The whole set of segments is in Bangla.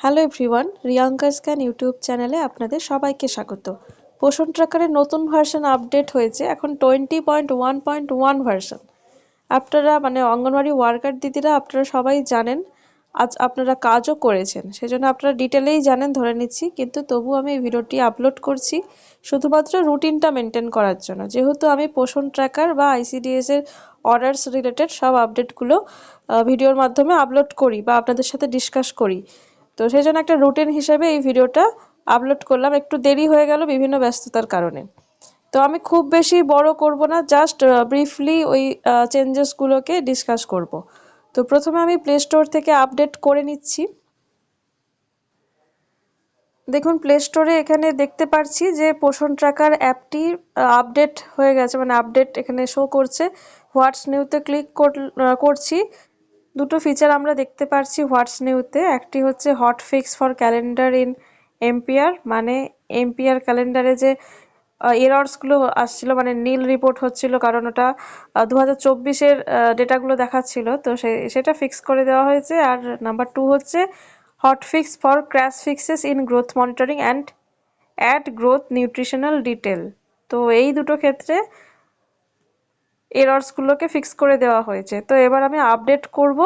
Hello everyone, Riyanka scan YouTube চ্যানেলে আপনাদের সবাইকে স্বাগত। পোষণ ট্র্যাকারের নতুন ভার্সন আপডেট হয়েছে, এখন twenty point one point one version. আপনারা মানে অঙ্গনওয়াড়ি ওয়ার্কার দিদিরা আপনারা সবাই জানেন, আজ আপনারা কাজও করেছেন, সেজন্য আপনারা ডিটেলেই জানেন, ধরে নিচ্ছি, কিন্তু তবু আমি এই ভিডিওটি আপলোড করছি শুধুমাত্র রুটিনটা মেনটেন করার জন্য। যেহেতু আমি পোষণ ট্র্যাকার বা আইসিডিএস এর অর্ডার্স রিলেটেড সব আপডেটগুলো ভিডিওর মাধ্যমে আপলোড করি বা আপনাদের সাথে ডিসকাস করি তো সেই জন্য একটা রুটিন হিসেবে এই ভিডিওটা আপলোড করলাম। একটু দেরি হয়ে গেল বিভিন্ন ব্যস্ততার কারণে। তো আমি খুব বেশি বড় করব না জাস্ট ব্রিফলি ওই চেঞ্জেসগুলোকে ডিসকাস করব। তো প্রথমে আমি প্লে স্টোর থেকে আপডেট করে নিচ্ছি। দেখুন প্লে স্টোরে এখানে দেখতে পাচ্ছি যে পোষণ ট্র্যাকার অ্যাপটি আপডেট হয়ে গেছে মানে আপডেট এখানে শো করছে। হোয়াটস নিউতে ক্লিক করছি। দুটো ফিচার আমরা দেখতে পারছি হোয়াটস নিউতে একটি হচ্ছে hot fix for calendar in MPR মানে এমপিআর ক্যালেন্ডারে যে এরর্সগুলো আসছিল মানে নীল রিপোর্ট হচ্ছিল, কারণ ওটা দু হাজার চব্বিশের ডেটাগুলো দেখাচ্ছিল। তো সেটা ফিক্স করে দেওয়া হয়েছে। আর নাম্বার টু হচ্ছে hot fix for crash fixes in growth monitoring and add growth nutritional detail তো এই দুটো ক্ষেত্রে এরর্সগুলোকে ফিক্স করে দেওয়া হয়েছে। তো এবার আমি আপডেট করব।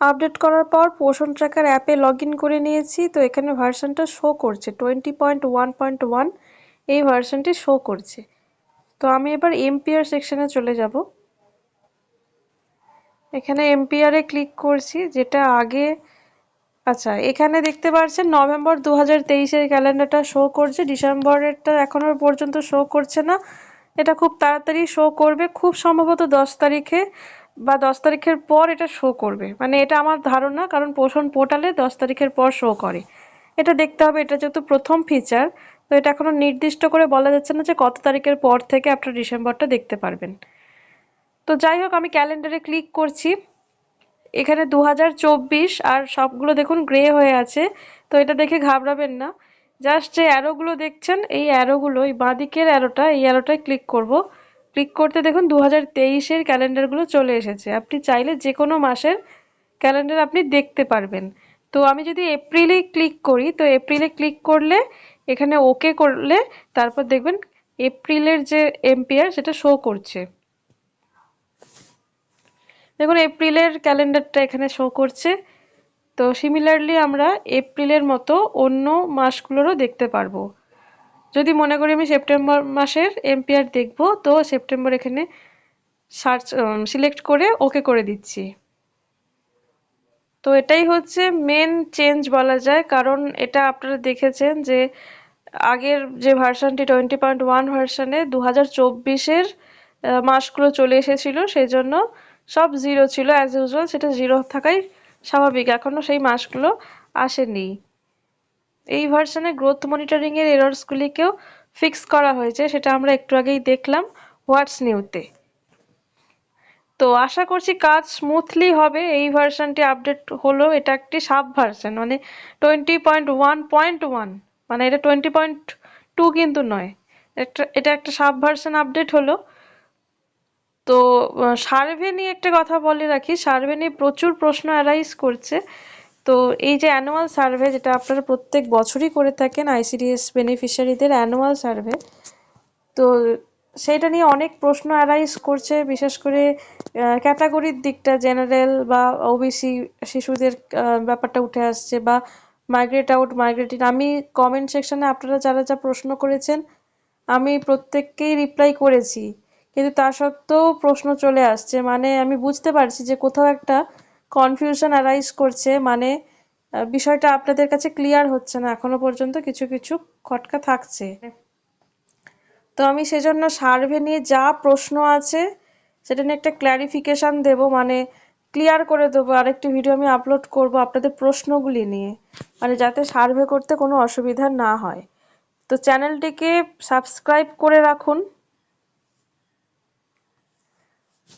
আপডেট করার পর পোষণ ট্র্যাকার অ্যাপে লগ করে নিয়েছি। তো এখানে ভার্সনটা শো করছে twenty point one point one এই ভার্সনটি শো করছে। তো আমি এবার এমপিআর সেকশনে চলে যাব। এখানে এমপিআরে ক্লিক করছি, যেটা আগে আচ্ছা এখানে দেখতে পাচ্ছেন নভেম্বর দু হাজার তেইশের ক্যালেন্ডারটা শো করছে। ডিসেম্বরেরটা এখনও পর্যন্ত শো করছে না। এটা খুব তাড়াতাড়ি শো করবে। খুব সম্ভবত দশ তারিখে বা দশ তারিখের পর এটা শো করবে। মানে এটা আমার ধারণা, কারণ পোষণ পোর্টালে দশ তারিখের পর শো করে। এটা দেখতে হবে, এটা যেহেতু প্রথম ফিচার তো এটা এখনও নির্দিষ্ট করে বলা যাচ্ছে না যে কত তারিখের পর থেকে আপনার ডিসেম্বরটা দেখতে পারবেন। তো যাই হোক, আমি ক্যালেন্ডারে ক্লিক করছি। এখানে দু হাজার চব্বিশ আর সবগুলো দেখুন গ্রে হয়ে আছে। তো এটা দেখে ঘাবড়াবেন না। জাস্ট যে অ্যারোগুলো দেখছেন, এই অ্যারোগুলো এই বাঁদিকের অ্যারোটা এই অ্যারোটায় ক্লিক করব। ক্লিক করতে দেখুন দু হাজার তেইশের ক্যালেন্ডারগুলো চলে এসেছে। আপনি চাইলে যে কোনো মাসের ক্যালেন্ডার আপনি দেখতে পারবেন। তো আমি যদি এপ্রিলে ক্লিক করি, তো এপ্রিলে ক্লিক করলে, এখানে ওকে করলে, তারপর দেখবেন এপ্রিলের যে এমপিআর সেটা শো করছে। দেখুন এপ্রিলের ক্যালেন্ডারটা এখানে শো করছে। তো সিমিলারলি আমরা এপ্রিলের মতো অন্য মাসগুলোরও দেখতে পারব। যদি মনে করি আমি সেপ্টেম্বর মাসের এমপিআর দেখব, তো সেপ্টেম্বর এখানে সার্চ সিলেক্ট করে ওকে করে দিচ্ছি। তো এটাই হচ্ছে মেন চেঞ্জ বলা যায়। কারণ এটা আপনারা দেখেছেন যে আগের যে ভার্সানটি টোয়েন্টি পয়েন্ট ওয়ান ভার্সানে দু হাজার চব্বিশের মাসগুলো চলে এসেছিল সেই জন্য সব জিরো ছিল অ্যাজ ইউজুয়াল সেটা জিরো থাকাই স্বাভাবিক। এখনও সেই মাসগুলো আসেনি। এই ভার্সনে গ্রোথ মনিটরিংয়ের এরর্সগুলিকেও ফিক্স করা হয়েছে, সেটা আমরা একটু আগেই দেখলাম হোয়াটস নিউতে তো আশা করছি কাজ স্মুথলি হবে। এই ভার্সনটি আপডেট হলো, এটা একটি সাব ভার্সন মানে twenty point one point one মানে এটা টোয়েন্টি পয়েন্ট টু কিন্তু নয়। এটা একটা সাব ভার্সন আপডেট হলো। তো সার্ভে নিয়ে একটা কথা বলে রাখি সার্ভে নিয়ে প্রচুর প্রশ্ন অ্যারাইজ করছে। তো, এই যে অ্যানুয়াল সার্ভে যেটা আপনারা প্রত্যেক বছরই করে থাকেন আইসিডিএস বেনিফিশিয়ারিদের অ্যানুয়াল সার্ভে তো সেইটা নিয়ে অনেক প্রশ্ন অ্যারাইজ করছে, বিশেষ করে ক্যাটাগরির দিকটা জেনারেল বা ওবিসি শিশুদের ব্যাপারটা উঠে আসছে বা মাইগ্রেট আউট মাইগ্রেট ইন আমি কমেন্ট সেকশনে আপনারা যারা যা প্রশ্ন করেছেন, আমি প্রত্যেককেই রিপ্লাই করেছি। কিন্তু তা সত্ত্বেও প্রশ্ন চলে আসছে মানে আমি বুঝতে পারছি যে কোথাও একটা কনফিউশন অ্যারাইজ করছে মানে বিষয়টা আপনাদের কাছে ক্লিয়ার হচ্ছে না, এখনও পর্যন্ত কিছু কিছু খটকা থাকছে। তো আমি সেজন্য সার্ভে নিয়ে যা প্রশ্ন আছে, সেটা নিয়ে একটা ক্ল্যারিফিকেশান দেব মানে ক্লিয়ার করে দেবো, আরেকটি ভিডিও আমি আপলোড করব আপনাদের প্রশ্নগুলি নিয়ে মানে যাতে সার্ভে করতে কোনো অসুবিধা না হয়। তো চ্যানেলটিকে সাবস্ক্রাইব করে রাখুন।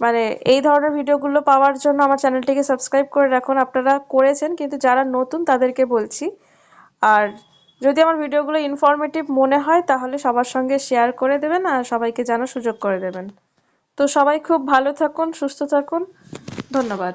মানে এই ধরনের ভিডিওগুলো পাওয়ার জন্য আমার চ্যানেলটিকে সাবস্ক্রাইব করে রাখুন। আপনারা করেছেন, কিন্তু যারা নতুন তাদেরকে বলছি। আর যদি আমার ভিডিওগুলো ইনফরমেটিভ মনে হয়, তাহলে সবার সঙ্গে শেয়ার করে দেবেন আর সবাইকে জানার সুযোগ করে দেবেন। তো সবাই খুব ভালো থাকুন, সুস্থ থাকুন। ধন্যবাদ।